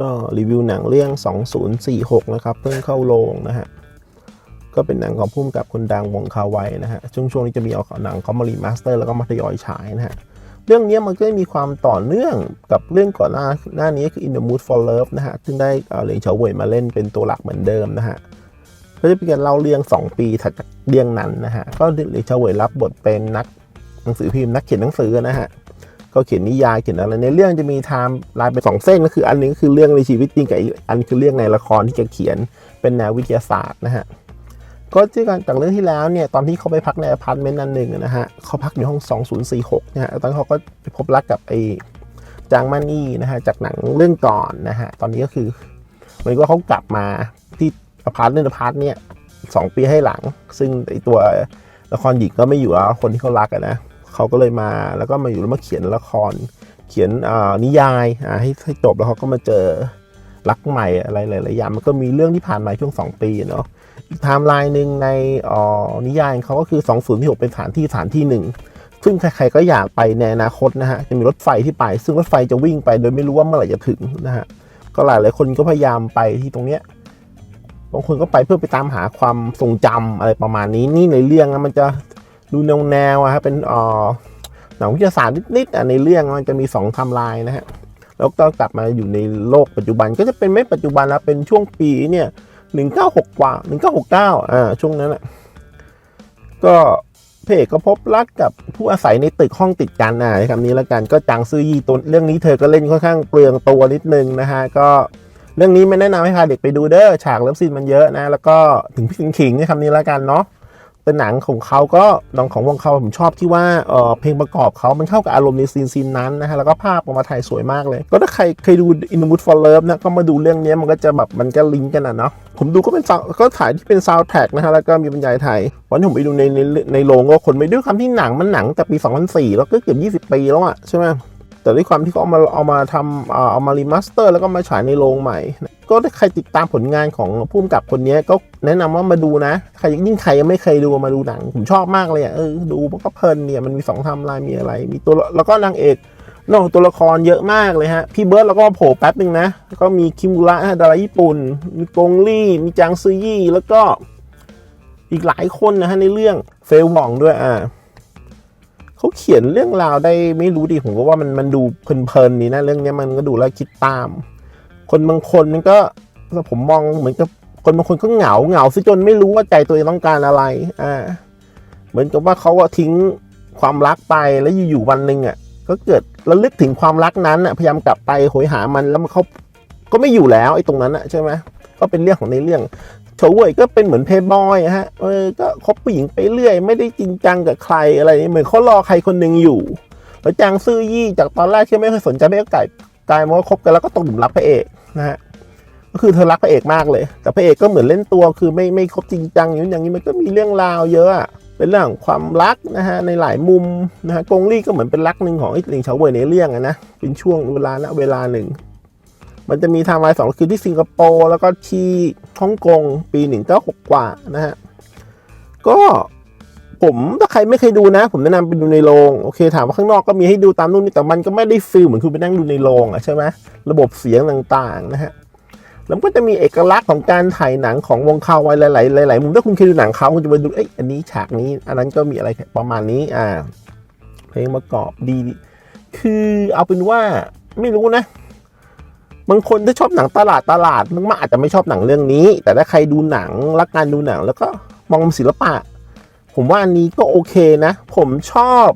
ก็รีวิวหนังเรื่อง 2046 นะครับ เพิ่งเข้าโรงนะฮะ ก็เป็นหนังของพุ่มกับคนดังวงคาไวนะฮะ ช่วงช่วงนี้จะมีเอาหนังเขามารีมาสเตอร์แล้วก็มาทยอยฉายนะฮะ เรื่องนี้มันก็มีความต่อเนื่องกับเรื่องก่อนหน้าหน้านี้คือ In the Mood for Love นะฮะ ซึ่งได้เอ่อเหลียงเฉาเว่ยมาเล่นเป็นตัวหลักเหมือนเดิมนะฮะก็จะเป็นการเล่าเรื่อง 2 ปีถัดจากเรื่องนั้นนะฮะ ก็เหลียงเฉาเว่ยรับบทเป็นนักหนังสือพิมพ์นักเขียนหนังสือนะฮะ ก็เขียนนิยายเขียนอะไรในเรื่องจะมีไทม์ไลน์เป็นสองเส้นก็คือ อันนึงก็คือเรื่องในชีวิตจริงกับอีกอันคือเรื่องในละครที่แกเขียนเป็นแนววิทยาศาสตร์นะฮะก็ที่การจากเรื่องที่แล้วเนี่ยตอนที่เขาไปพักในอพาร์ตเมนต์นั้นหนึ่งนะฮะเขาพักอยู่ห้อง 2046นะฮะตอนนนเขาก็ไปพบรักกับไอ้จางมานี่นะฮะจากหนังเรื่องก่อนนะฮะตอนนี้ก็คือเหมือนว่าเขากลับมาที่อพาร์ตเมนต์อพาร์ตเนี่ยสองปีให้หลัง ซึ่งไอ้ตัวละครหญิงก็ไม่อยู่แล้วคนที่เขารักอะนะ เขาก็เลยมาแล้วก็มาอยู่แล้วมาเขียนละคร เขียนนิยายให้ให้จบแล้วเขาก็มาเจอรักใหม่อะไรหลายๆอย่างมันก็มีเรื่องที่ผ่านมาช่วงสองปีเนาะอีกไทม์ไลน์หนึ่งในนิยายเขาก็คือ 2046เป็นสถานที่สถานที่หนึ่งซึ่งใครๆก็อยากไปในอนาคตนะฮะจะมีรถไฟที่ไป ซึ่งรถไฟจะวิ่งไปโดยไม่รู้ว่าเมื่อไหร่จะถึงนะฮะก็หลายหลายๆคนก็พยายามไปที่ตรงเนี้ยบางคนก็ไปเพื่อไปตามหาความทรงจำอะไรประมาณนี้นี่ในเรื่องนะมันจะ ดูแนวแนวๆอะฮะเป็นอ่อหนังวิทยาศาสตร์นิดๆในเรื่องมันจะมีสองไทม์ไลน์นะฮะแล้วก็กลับมาอยู่ในโลกปัจจุบันก็จะเป็นไม่ปัจจุบันแล้วเป็นช่วงปีเนี่ยหนึ่งเก้าหกกว่าหนึ่งเก้าหกเก้าอ่าช่วงนั้นแหละก็พระเอกก็พบรักกับผู้อาศัยในตึกห้องติดกันอ่าใช้คำนี้แล้วกันก็จางซื่อยี่ตัวเรื่องนี้เธอก็เล่นค่อนข้างเปลืองตัวนิดนึงนะฮะก็เรื่องนี้ไม่แนะนำให้พาเด็กไปดูเด้อฉากเลิฟซีนมันเยอะนะ แล้วก็ถึงพี่ขิงๆใช้คำนี้แล้วกันเนาะ เป็นหนังของเขาก็หนังของวงเขาผมชอบที่ว่าเออเพลงประกอบเขามันเข้ากับอารมณ์ในซีนซีนนั้นนะฮะแล้วก็ภาพออกมาถ่ายสวยมากเลย ก็ถ้าใครเคยดู In the Mood for Love นะก็มาดูเรื่องนี้มันก็จะแบบมันก็ลิงก์กันอะเนาะผมดูก็เป็นก็ถ่ายที่เป็นซาวด์แทร็กนะฮะแล้วก็มีบรรยายไทยวันที่ผมไปดูในในในโรงก็คนไปด้วยคำที่หนังมันหนังแต่ปี 2004 แล้วก็เกือบ 20 ปีแล้วอะใช่ไหม แต่ด้วยความที่เขาเอามาเอามาทำเอามารีมาสเตอร์แล้วก็มาฉายในโรงใหม่ ก็ถ้าใครติดตามผลงานของผู้กำกับคนนี้ก็แนะนำว่ามาดูนะใครยิ่งใครยังไม่เคยดูมาดูหนัง ผมชอบมากเลยอะเออดูมันก็เพลินเนี่ยมันมีสองทำลายมีอะไร มีตัวแล้วก็นางเอกนอกตัวละครเยอะมากเลยฮะ พี่เบิร์ดแล้วก็มาโผล่แป๊บหนึ่งนะแล้วก็มีคิมุระฮะดาราญี่ปุ่น มีกงลี่ มีจางซือยี่ แล้วก็อีกหลายคนนะฮะในเรื่องเฟลหว่องด้วยอ่า เขาเขียนเรื่องราวได้ไม่รู้ดิผมก็ว่ามันมันดูเพลินๆนี่นะเรื่องนี้มันก็ดูแล้วคิดตาม คนบางคนมันก็ผมมองเหมือนกับคนบางคนก็เหงาเหงาซะจนไม่รู้ว่าใจตัวเองต้องการอะไรอ่าเหมือนกับว่าเขาอะทิ้งความรักไปแล้วอยู่ๆวันหนึ่งอะก็เกิดระลึกถึงความรักนั้นอะพยายามกลับไปโหยหามันแล้วมันเขาก็ไม่อยู่แล้วไอ้ตรงนั้นอะใช่ไหมก็เป็นเรื่องของในเรื่อง เฉาเว่ยก็เป็นเหมือนเพย์บอยฮะเออก็คบผู้หญิงไปเรื่อย ไม่ได้จริงจังกับใครอะไรนี่เหมือนเขารอใครคนหนึ่งอยู่แล้วจางซื่อยี่จากตอนแรกที่ไม่เคยสนใจไม่ก็กลายกลายมาว่าคบกันแล้วก็ตกหลุมรักพระเอกนะฮะก็คือเธอรักพระเอกมากเลย แต่พระเอกก็เหมือนเล่นตัวคือไม่ไม่คบจริงจังอย่างนี้มันก็มีเรื่องราวเยอะเป็นเรื่องของความรักนะฮะในหลายมุมนะฮะกงลี่ก็เหมือนเป็นรักหนึ่งของไอ้หลิงเฉาเว่ยในเรื่องนะเป็นช่วงเวลาณเวลาหนึ่ง มันจะมีไทม์ไลน์สองคือที่สิงคโปร์แล้วก็ที่ฮ่องกงปีหนึ่งเก้าหกกว่านะฮะ ก็ผมถ้าใครไม่เคยดูนะ ผมแนะนำไปดูในโรงโอเคถามว่าข้างนอกก็มีให้ดูตามนู่นนี่แต่มันก็ไม่ได้ฟีลเหมือนคุณไปนั่งดูในโรงอะใช่ไหมระบบเสียงต่างๆนะฮะแล้วก็จะมีเอกลักษณ์ของการถ่ายหนังของวงคาวไว้หลายๆหลายๆมุมถ้าคุณเคยดูหนังเขาคุณจะไปดูเอ้ยอันนี้ฉากนี้ อันนั้นก็มีอะไรประมาณนี้อ่าเพลงประกอบดี คือเอาเป็นว่าไม่รู้นะ บางคนถ้าชอบหนังตลาดตลาดมันอาจจะไม่ชอบหนังเรื่องนี้ แต่ถ้าใครดูหนังรักการดูหนัง แล้วก็มองศิลปะ ผมว่าอันนี้ก็โอเคนะ ผมชอบ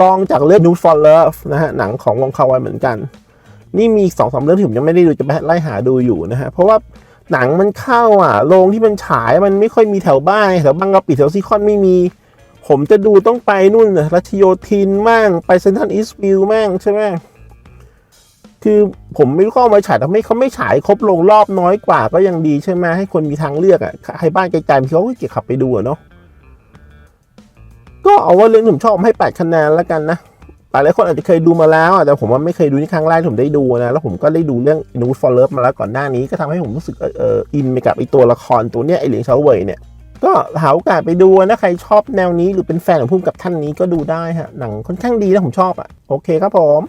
ลองจากเรื่อง Nude for Love นะฮะหนังของวงคาวายเหมือนกัน นี่มีสองสามเรื่องที่ผมยังไม่ได้ดูจะไปไล่หาดูอยู่นะฮะเพราะว่าหนังมันเข้าอะโรงที่มันฉายมันไม่ค่อยมีแถวบ้านแถวบางกะปิแถวซีคอนไม่มี ผมจะดูต้องไปนู่นนะรัชโยธินมั่งไปเซนทรัลอีสต์วิวมั่งใช่ไหม คือผมไม่รู้เขาเอามาฉายทำไมเขาไม่ฉายครบลงรอบน้อยกว่าก็ยังดีใช่ไหมให้คนมีทางเลือกอะใครบ้านไกลๆเขาก็เก็บขับไปดูอะเนาะก็เอาว่าเรื่องผมชอบให้แปดคะแนนแล้วกันนะหลายคนอาจจะเคยดูมาแล้วแต่ผมว่าไม่เคยดูนี่ครั้งแรกที่ผมได้ดูนะ แล้วผมก็ได้ดูเรื่อง In the Mood for Love มาแล้วก่อนหน้านี้ก็ทำให้ผมรู้สึกเอออินไปกับไอตัวละครตัวเนี้ยไอเหลียงเฉาเว่ยเนี่ยก็หาโอกาสไปดูนะ ใครชอบแนวนี้หรือเป็นแฟนของพุ่มกับท่านนี้ก็ดูได้ฮะ หนังค่อนข้างดีนะผมชอบอะ โอเคครับผม